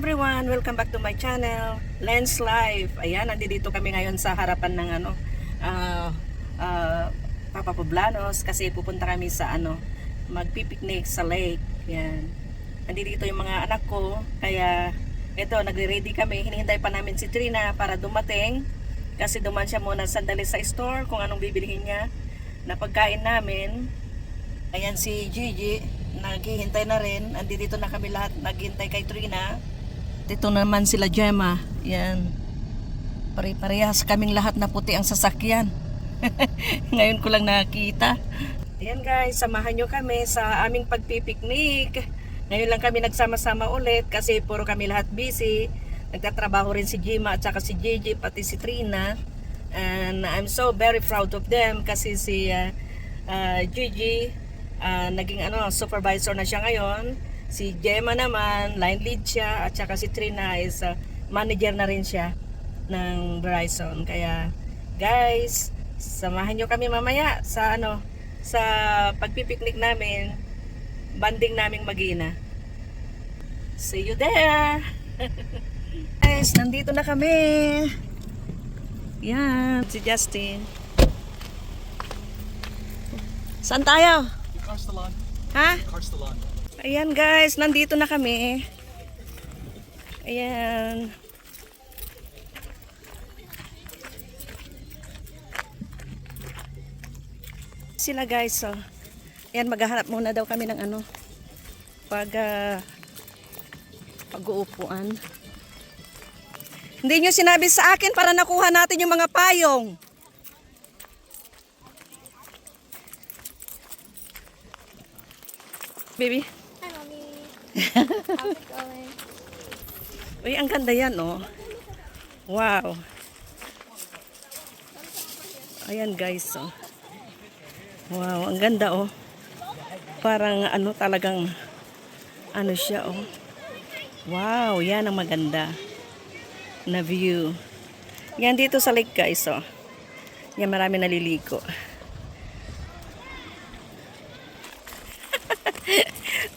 everyone! Welcome back to my channel, Lens Life. Ayan, nandito kami ngayon sa harapan ng ano, ah ah, Papa Poblanos kasi pupunta kami sa ano, magpipiknik sa lake. Yan. Nandito yung mga anak ko, kaya ito, nagre-ready kami. Hinihintay pa namin si Trina para dumating kasi duman siya muna sandali sa store kung anong bibilihin niya na pagkain namin. Ayan si Gigi, naghihintay na rin. Andito na kami lahat, naghihintay kay Trina. Dito naman sila Gemma. Yan. Pare-parehas kaming lahat na puti ang sasakyan. Ngayon ko lang nakita. Ayan guys, samahan nyo kami sa aming pagpipiknik. Ngayon lang kami nagsama-sama ulit kasi puro kami lahat busy. Nagtatrabaho rin si Jima at saka si Gigi pati si Trina. And I'm so very proud of them kasi si uh, uh, Gigi ah, naging ano supervisor na siya ngayon. Si Gemma naman, line lead siya at saka si Trina is ah, manager na rin siya ng Verizon. Kaya guys, samahan nyo kami mamaya sa ano sa pagpipiknik namin, banding naming mag-ina. See you there! guys, nandito na kami. Yan, si Justin. Saan tayo? Castellan. Ha? Castellan. Ayan guys, nandito na kami. Ayan. Sila guys, so. Ayan, maghahanap muna daw kami ng ano. Pag, ah, pag-uupuan. Hindi nyo sinabi sa akin para nakuha natin yung mga payong. Baby? How's? Uy, ang ganda yan, oh. Wow. Ayan, guys, oh. Wow, ang ganda, oh. Parang, ano, talagang, ano siya, oh. Wow, yan ang maganda na view. Yan dito sa lake, guys, oh. Yan, marami naliligo.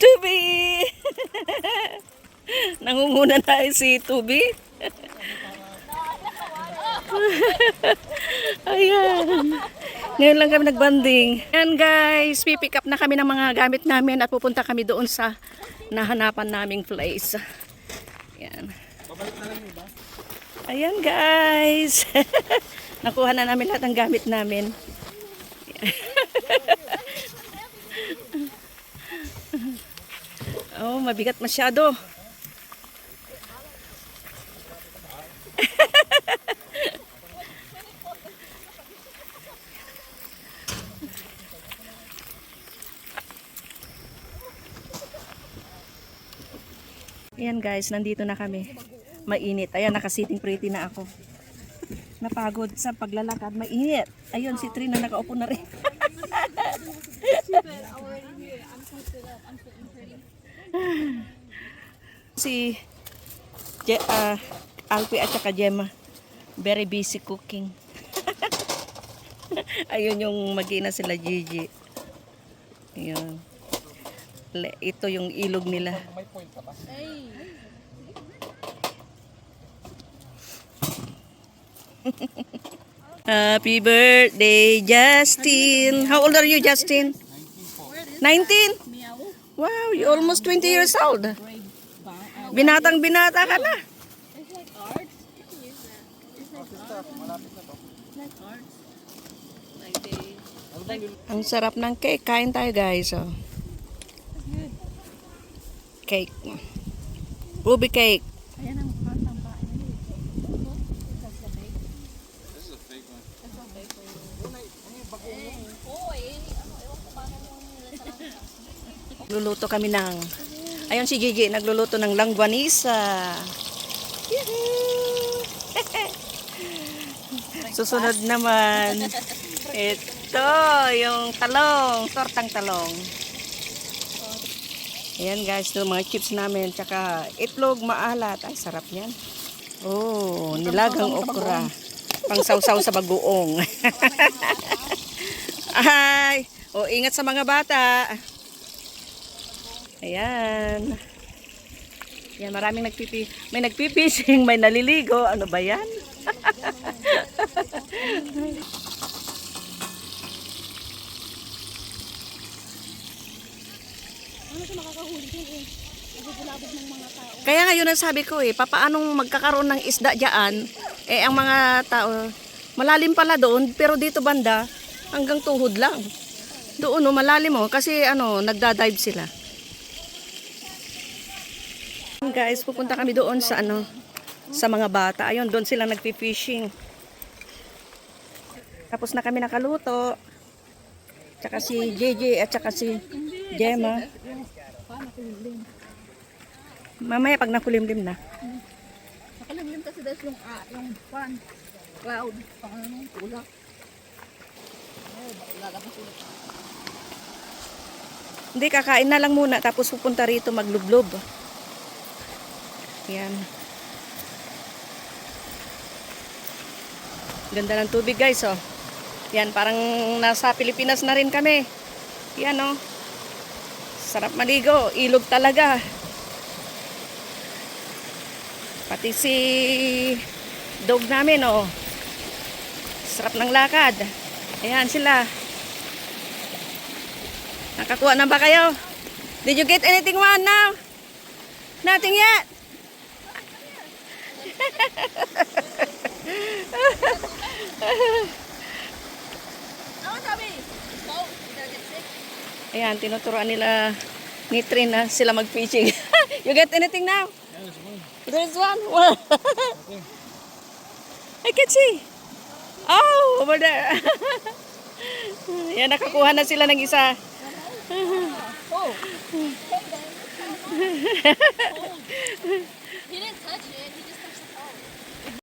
Tubi! Nangunguna tayo si Tubi. Ayan. Ngayon lang kami nagbanding. Ayan guys, pipick up na kami ng mga gamit namin at pupunta kami doon sa nahanapan naming place. Ayan. Ayan guys. Nakuha na namin lahat ng gamit namin. Oh, mabigat masyado. Ayan guys, nandito na kami. Mainit. Ayan, nakasiting pretty na ako. Napagod sa paglalakad. Mainit. Ayun, si Trina nakaupo na rin. si Je ah, Alfie at saka Gemma very busy cooking. Ayun yung magina sila Gigi. Ayun Le- ito yung ilog nila. May point ka ba? Happy birthday Justin. How old are you Justin? 19 almost 20 years old binatang binata ka na Ang sarap ng cake. Kain tayo guys. Oh. Cake. Ruby cake. Luluto kami ng Ayun si Gigi, nagluluto ng langwanisa. Susunod naman, ito, yung talong, tortang talong. Ayan guys, ito mga chips namin, tsaka itlog maalat. Ay, sarap yan. Oh, nilagang okra. Pang sausaw sa bagoong. Ay, oh, ingat sa mga bata. Ayan. Yan, maraming nagpipi, may nagpipishing, may naliligo. Ano ba yan? Kaya ngayon ang sabi ko eh, papaanong magkakaroon ng isda diyan? Eh ang mga tao, malalim pala doon, pero dito banda, hanggang tuhod lang. Doon no, malalim mo, kasi ano, nagda-dive sila. Guys, pupunta kami doon sa ano, sa mga bata. Ayun, doon sila nagpi-fishing. Tapos na kami nakaluto. Tsaka si JJ at tsaka si Gemma. Mamaya pag nakulimlim na. Nakalimlim kasi dahil yung, ah, yung fan, cloud, pang ano, tulak. Hindi, kakain na lang muna tapos pupunta rito maglublob. Yan. Ganda ng tubig guys, oh. Yan, parang nasa Pilipinas na rin kami. Yan, oh. Sarap maligo. Ilog talaga. Pati si dog namin, oh. Sarap ng lakad. Ayan sila. Nakakuha na ba kayo? Did you get anything one now? Nothing yet. Ano sabi? Go, you gotta get sick. Ayan, tinuturuan nila ni Trin na sila mag-fishing. you get anything now? There's one. One. I can see. Oh, over there. Yan, nakakuha na sila ng isa. Oh,